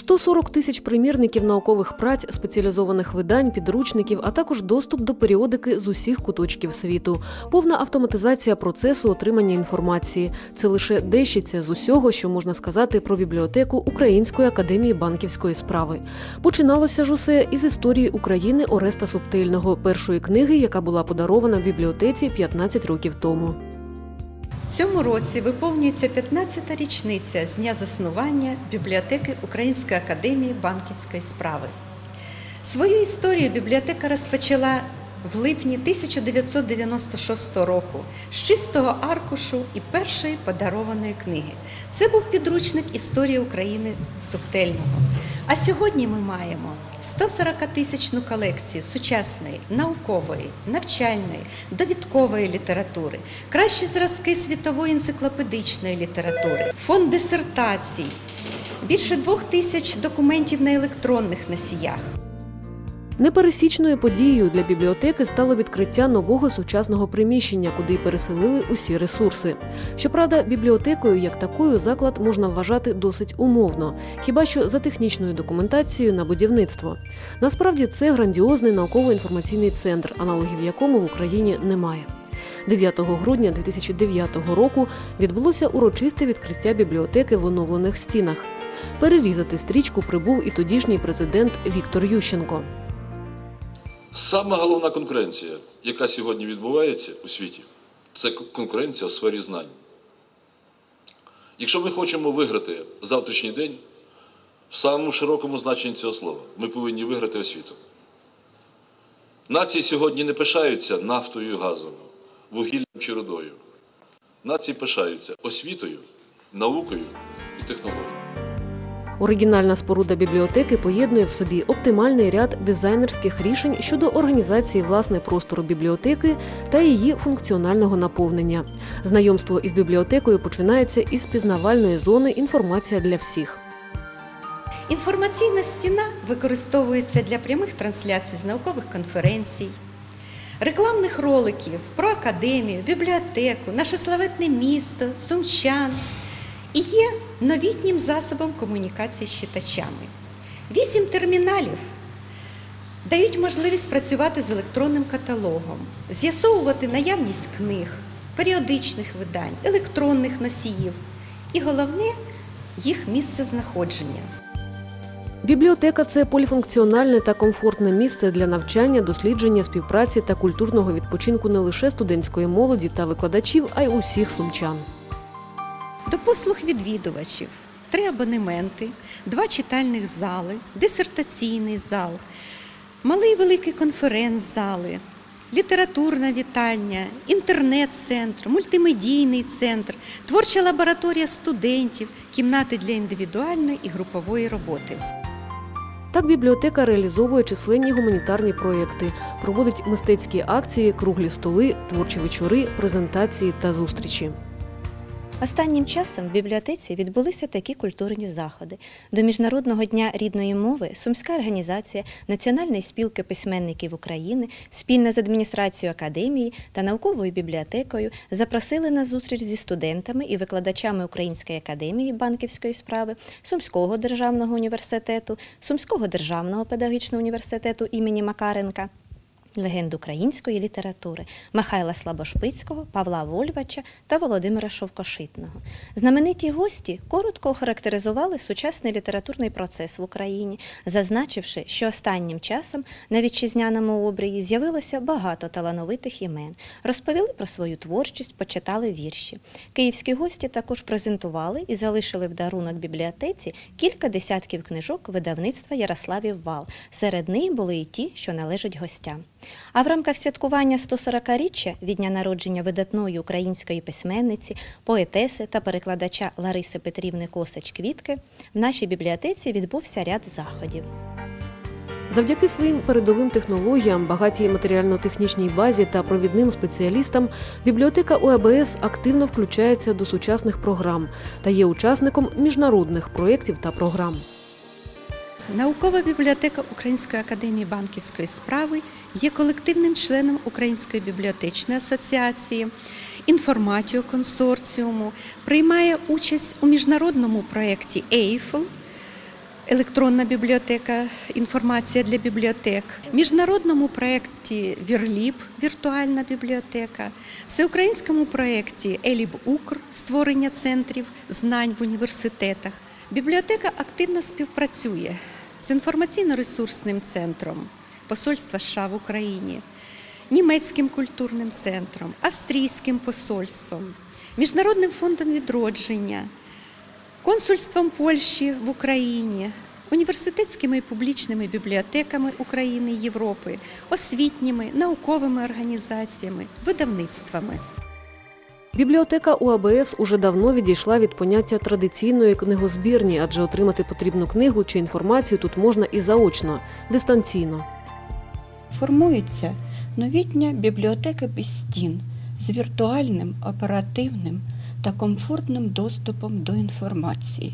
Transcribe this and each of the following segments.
140 тисяч примірників наукових праць, спеціалізованих видань, підручників, а також доступ до періодики з усіх куточків світу, повна автоматизація процесу отримання інформації. Це лише дещиця з усього, що можна сказати про бібліотеку Української академії банківської справи. Починалося ж усе із історії України Ореста Субтильного, першої книги, яка була подарована в бібліотеці 15 років тому. Цьому році виповнюється 15-та річниця з дня заснування бібліотеки Української академії банківської справи. Свою історію бібліотека розпочала в липні 1996 року з чистого аркушу і першої подарованої книги. Це був підручник історії України Субтельного. А сьогодні ми маємо 140-тисячну колекцію сучасної, наукової, навчальної, довідкової літератури, кращі зразки світової енциклопедичної літератури, фонд дисертацій, більше двох тисяч документів на електронних носіях. Непересічною подією для бібліотеки стало відкриття нового сучасного приміщення, куди переселили усі ресурси. Щоправда, бібліотекою як такою заклад можна вважати досить умовно, хіба що за технічною документацією на будівництво. Насправді це грандіозний науково-інформаційний центр, аналогів якому в Україні немає. 9 грудня 2009 року відбулося урочисте відкриття бібліотеки в оновлених стінах. Перерізати стрічку прибув і тодішній президент Віктор Ющенко. Сама головна конкуренція, яка сьогодні відбувається у світі, це конкуренція у сфері знань. Якщо ми хочемо виграти завтрашній день, в самому широкому значенні цього слова, ми повинні виграти освіту. Нації сьогодні не пишаються нафтою газом, вугіллям чи родою. Нації пишаються освітою, наукою і технологією. Оригінальна споруда бібліотеки поєднує в собі оптимальний ряд дизайнерських рішень щодо організації власне простору бібліотеки та її функціонального наповнення. Знайомство із бібліотекою починається із пізнавальної зони інформація для всіх. Інформаційна стіна використовується для прямих трансляцій з наукових конференцій, рекламних роликів про академію, бібліотеку, наше славетне місто, сумчан і є новітнім засобом комунікації з читачами. Вісім терміналів дають можливість працювати з електронним каталогом, з'ясовувати наявність книг, періодичних видань, електронних носіїв і головне їх місце знаходження. Бібліотека це поліфункціональне та комфортне місце для навчання, дослідження, співпраці та культурного відпочинку не лише студентської молоді та викладачів, а й усіх сумчан. До послуг відвідувачів три абонементи, два читальних зали, дисертаційний зал, малий великий конференц-зали, літературна вітальня, інтернет-центр, мультимедійний центр, творча лабораторія студентів, кімнати для індивідуальної і групової роботи. Так бібліотека реалізовує численні гуманітарні проєкти, проводить мистецькі акції, круглі столи, творчі вечори, презентації та зустрічі. Останнім часом в бібліотеці відбулися такі культурні заходи. До Міжнародного дня рідної мови Сумська організація Національної спілки письменників України спільно з адміністрацією академії та науковою бібліотекою запросили на зустріч зі студентами і викладачами Української академії банківської справи, Сумського державного університету, Сумського державного педагогічного університету імені Макаренка легенд української літератури Михайла Слабошпицького, Павла Вольвача та Володимира Шовкошитного. Знамениті гості коротко охарактеризували сучасний літературний процес в Україні, зазначивши, що останнім часом на вітчизняному обрії з'явилося багато талановитих імен, розповіли про свою творчість, почитали вірші. Київські гості також презентували і залишили в дарунок бібліотеці кілька десятків книжок видавництва Ярославів Вал. Серед них були і ті, що належать гостям. А в рамках святкування 140-річчя від дня народження видатної української письменниці, поетеси та перекладача Лариси Петрівни Косач Квітки в нашій бібліотеці відбувся ряд заходів. Завдяки своїм передовим технологіям, багатій матеріально-технічній базі та провідним спеціалістам, бібліотека ОАБС активно включається до сучасних програм та є учасником міжнародних проєктів та програм. Наукова бібліотека Української академії банківської справи є колективним членом Української бібліотечної асоціації, інформатіо консорціуму, приймає участь у міжнародному проєкті EIFL, електронна бібліотека, інформація для бібліотек, міжнародному проєкті Вірліб віртуальна бібліотека, всеукраїнському проєкті Еліб Укр створення центрів знань в університетах. Бібліотека активно співпрацює з інформаційно-ресурсним центром Посольства США в Україні, німецьким культурним центром, австрійським посольством, Міжнародним фондом відродження, консульством Польщі в Україні, університетськими і публічними бібліотеками України і Європи, освітніми, науковими організаціями, видавництвами. Бібліотека УАБС уже давно відійшла від поняття традиційної книгозбірні, адже отримати потрібну книгу чи інформацію тут можна і заочно, дистанційно. Формується новітня бібліотека без стін з віртуальним, оперативним та комфортним доступом до інформації.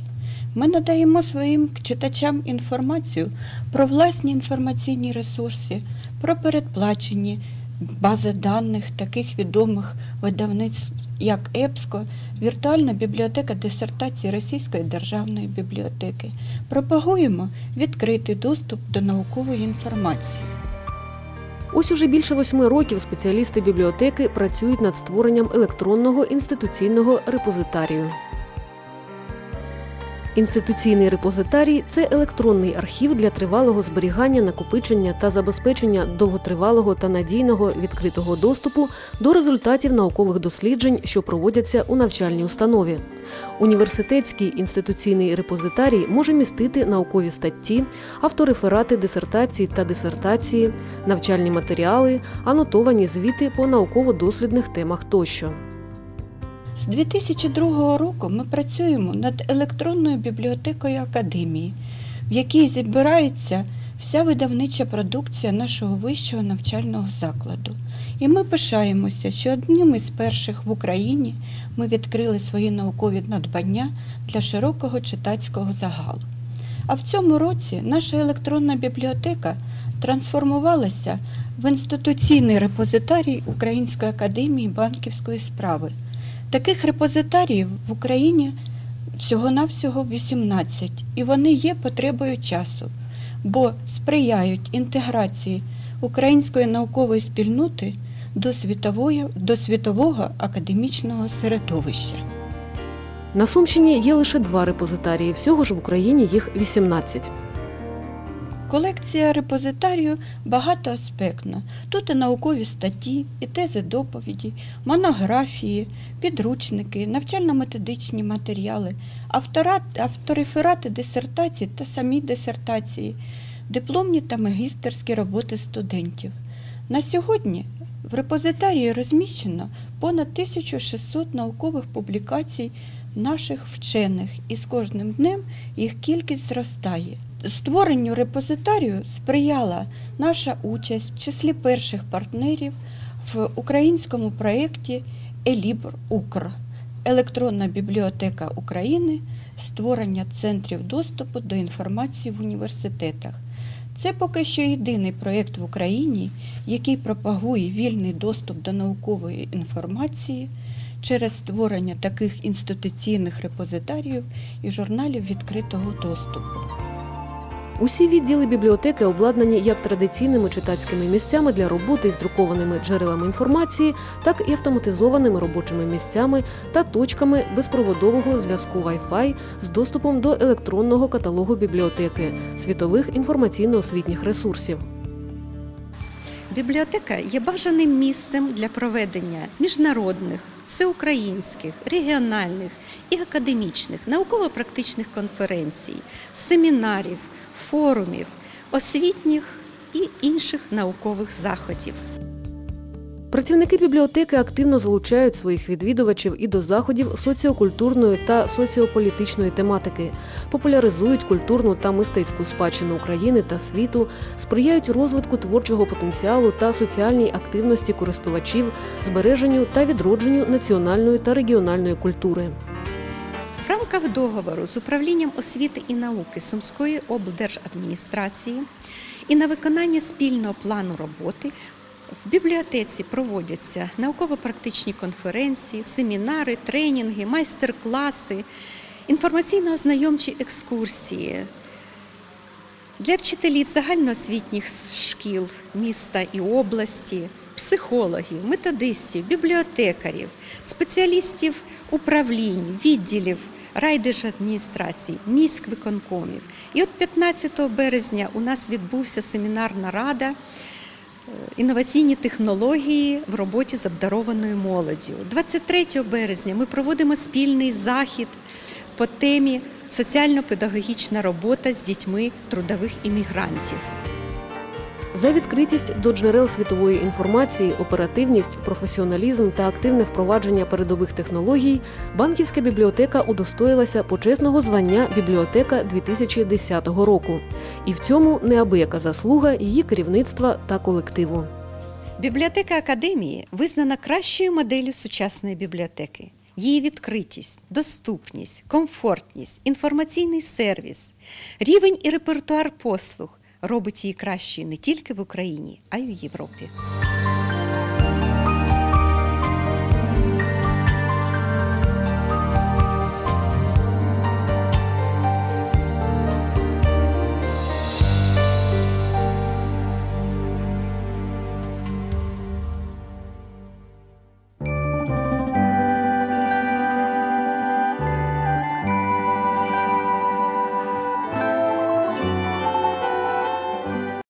Ми надаємо своїм читачам інформацію про власні інформаційні ресурси, про передплачені бази даних таких відомих видавництв, як ЕПСКО, віртуальна бібліотека дисертації Російської державної бібліотеки. Пропагуємо відкритий доступ до наукової інформації. Ось уже більше восьми років спеціалісти бібліотеки працюють над створенням електронного інституційного репозитарію. Інституційний репозитарій це електронний архів для тривалого зберігання, накопичення та забезпечення довготривалого та надійного відкритого доступу до результатів наукових досліджень, що проводяться у навчальній установі. Університетський інституційний репозитарій може містити наукові статті, автореферати дисертацій та дисертації, навчальні матеріали, анотовані звіти по науково-дослідних темах тощо. З 2002 року ми працюємо над електронною бібліотекою академії, в якій збирається вся видавнича продукція нашого вищого навчального закладу. І ми пишаємося, що одним із перших в Україні ми відкрили свої наукові надбання для широкого читацького загалу. А в цьому році наша електронна бібліотека трансформувалася в інституційний репозитарій Української академії банківської справи. Таких репозитаріїв в Україні всього-навсього 18, і вони є потребою часу, бо сприяють інтеграції української наукової спільноти до, світової, до світового академічного середовища. На Сумщині є лише два репозитарії, всього ж в Україні їх 18. Колекція репозитарію багатоаспектна. Тут і наукові статті, і тези доповіді, монографії, підручники, навчально-методичні матеріали, автореферати дисертацій та самі дисертації, дипломні та магістерські роботи студентів. На сьогодні в репозитарії розміщено понад 1600 наукових публікацій наших вчених, і з кожним днем їх кількість зростає. Створенню репозитарію сприяла наша участь в числі перших партнерів в українському проєкті Елібр Укр електронна бібліотека України, створення центрів доступу до інформації в університетах. Це поки що єдиний проєкт в Україні, який пропагує вільний доступ до наукової інформації через створення таких інституційних репозитаріїв і журналів відкритого доступу. Усі відділи бібліотеки обладнані як традиційними читацькими місцями для роботи з друкованими джерелами інформації, так і автоматизованими робочими місцями та точками безпроводового зв'язку Wi-Fi з доступом до електронного каталогу бібліотеки, світових інформаційно-освітніх ресурсів. Бібліотека є бажаним місцем для проведення міжнародних, всеукраїнських, регіональних і академічних науково-практичних конференцій, семінарів, форумів, освітніх і інших наукових заходів. Працівники бібліотеки активно залучають своїх відвідувачів і до заходів соціокультурної та соціополітичної тематики, популяризують культурну та мистецьку спадщину України та світу, сприяють розвитку творчого потенціалу та соціальній активності користувачів, збереженню та відродженню національної та регіональної культури. Рамках договору з управлінням освіти і науки Сумської облдержадміністрації і на виконання спільного плану роботи в бібліотеці проводяться науково-практичні конференції, семінари, тренінги, майстер-класи, інформаційно-ознайомчі екскурсії, для вчителів загальноосвітніх шкіл міста і області, психологів, методистів, бібліотекарів, спеціалістів управлінь, відділів райдержадміністрацій, міськвиконкомів. І от 15 березня у нас відбувся семінарна рада. е, Інноваційні технології в роботі з обдарованою молоддю. 23 березня ми проводимо спільний захід по темі соціально-педагогічна робота з дітьми трудових іммігрантів. За відкритість до джерел світової інформації, оперативність, професіоналізм та активне впровадження передових технологій банківська бібліотека удостоїлася почесного звання бібліотека 2010 року. І в цьому неабияка заслуга її керівництва та колективу. Бібліотека академії визнана кращою моделлю сучасної бібліотеки. Її відкритість, доступність, комфортність, інформаційний сервіс, рівень і репертуар послуг робить її кращою не тільки в Україні, а й у Європі.